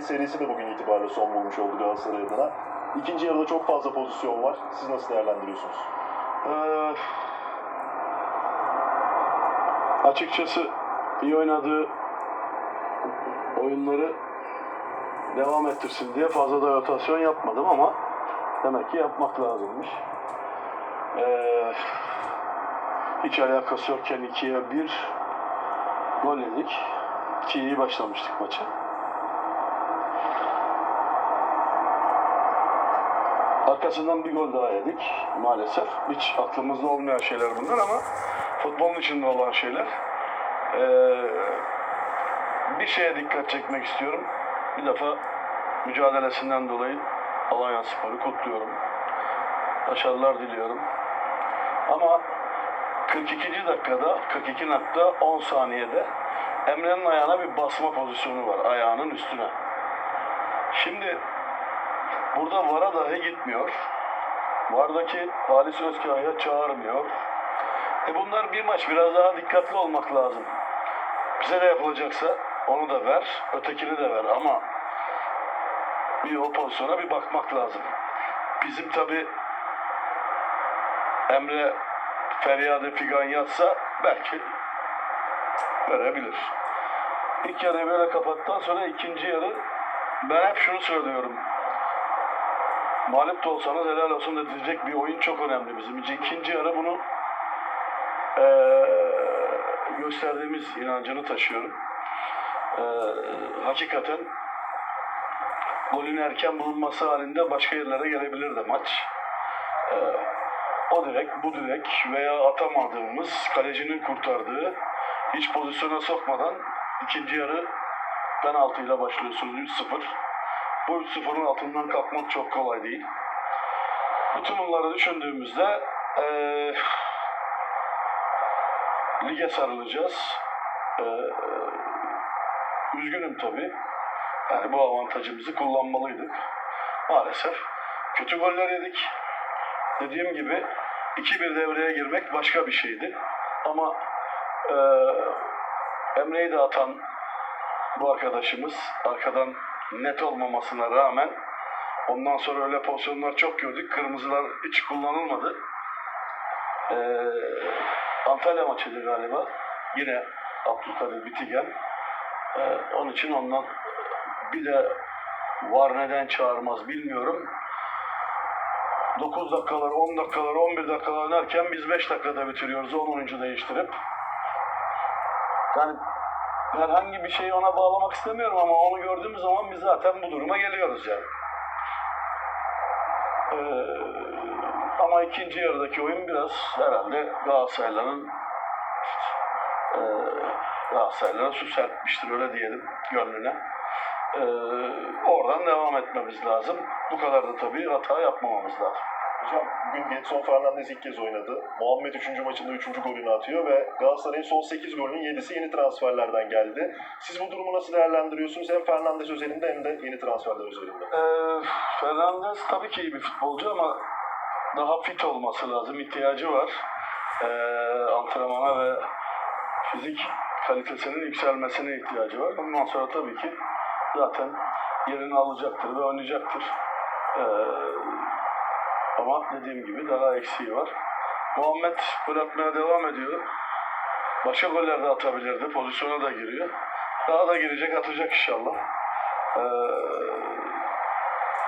galibiyet serisi de bugün itibariyle son bulmuş oldu Galatasaray adına. İkinci yarıda çok fazla pozisyon var. Siz nasıl değerlendiriyorsunuz? Ee, açıkçası iyi oynadığı oyunları devam ettirsin diye fazla da rotasyon yapmadım ama demek ki yapmak lazımmış. Ee, hiç alakası yokken ikiye bir gol yedik. Ki iyi başlamıştık maça. Arkasından bir gol daha yedik maalesef. Hiç aklımızda olmayan şeyler bunlar ama futbolun içinde olan şeyler. Ee, bir şeye dikkat çekmek istiyorum. Bir defa mücadelesinden dolayı Alanya Spor'u kutluyorum. Başarılar diliyorum. Ama 42. dakikada 42 dakika 10 saniyede Emre'nin ayağına bir basma pozisyonu var ayağının üstüne. Şimdi Burada VAR'a dahi gitmiyor. VAR'daki Halis Özkaya çağırmıyor. E bunlar bir maç biraz daha dikkatli olmak lazım. Bize de yapılacaksa onu da ver, ötekini de ver ama bir o pozisyona bir bakmak lazım. Bizim tabi Emre feryadı figan yatsa belki verebilir. İlk yarıyı böyle kapattıktan sonra ikinci yarı ben hep şunu söylüyorum. Mağlup da olsanız helal olsun da diyecek bir oyun çok önemli bizim için. İkinci yarı bunu eee, gösterdiğimiz inancını taşıyorum. Eee, hakikaten golün erken bulunması halinde başka yerlere gelebilirdi maç. Eee, o direk, bu direk veya atamadığımız, kalecinin kurtardığı, hiç pozisyona sokmadan ikinci yarı penaltıyla başlıyorsunuz 3-0. Bu 3-0'ın altından kalkmak çok kolay değil. Bütün bunları düşündüğümüzde eee lige sarılacağız. Eee, üzgünüm tabii. Yani bu avantajımızı kullanmalıydık. Maalesef. Kötü goller yedik. Dediğim gibi 2-1 devreye girmek başka bir şeydi. Ama eee Emre'yi de atan bu arkadaşımız arkadan net olmamasına rağmen ondan sonra öyle pozisyonlar çok gördük. Kırmızılar hiç kullanılmadı. Ee, Antalya maçıydı galiba. Yine Abdülkadir Bitigen. Ee, onun için ondan bir de var neden çağırmaz bilmiyorum. 9 dakikalar, 10 dakikalar, 11 dakikalar oynarken biz 5 dakikada bitiriyoruz 10 oyuncu değiştirip. Yani herhangi bir şeyi ona bağlamak istemiyorum ama onu gördüğümüz zaman biz zaten bu duruma geliyoruz yani. Ee, ama ikinci yarıdaki oyun biraz herhalde Galatasaraylıların e, Galatasaraylılara su serpmiştir öyle diyelim gönlüne. Ee, oradan devam etmemiz lazım. Bu kadar da tabii hata yapmamamız lazım. Hocam bugün Getson Fernandes ilk kez oynadı. Muhammed 3. maçında 3. golünü atıyor ve Galatasaray'ın son 8 golünün 7'si yeni transferlerden geldi. Siz bu durumu nasıl değerlendiriyorsunuz? Hem Fernandes özelinde hem de yeni transferler özelinde. Ee, Fernandes tabii ki iyi bir futbolcu ama daha fit olması lazım. İhtiyacı var. Ee, antrenmana ve fizik kalitesinin yükselmesine ihtiyacı var. Ondan sonra tabii ki zaten yerini alacaktır ve oynayacaktır. Ee, ama dediğim gibi daha eksiği var. Muhammed gol atmaya devam ediyor. Başka goller de atabilirdi. Pozisyona da giriyor. Daha da girecek, atacak inşallah. Ee,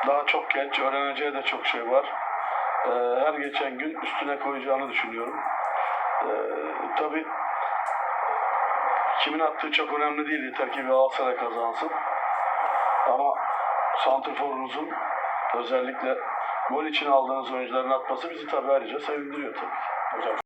daha çok genç, öğreneceği de çok şey var. Ee, her geçen gün üstüne koyacağını düşünüyorum. Ee, tabii kimin attığı çok önemli değil. Yeter ki Galatasaray kazansın. Ama santrforunuzun özellikle gol için aldığınız oyuncuların atması bizi tabii ayrıca sevindiriyor tabii. Hocam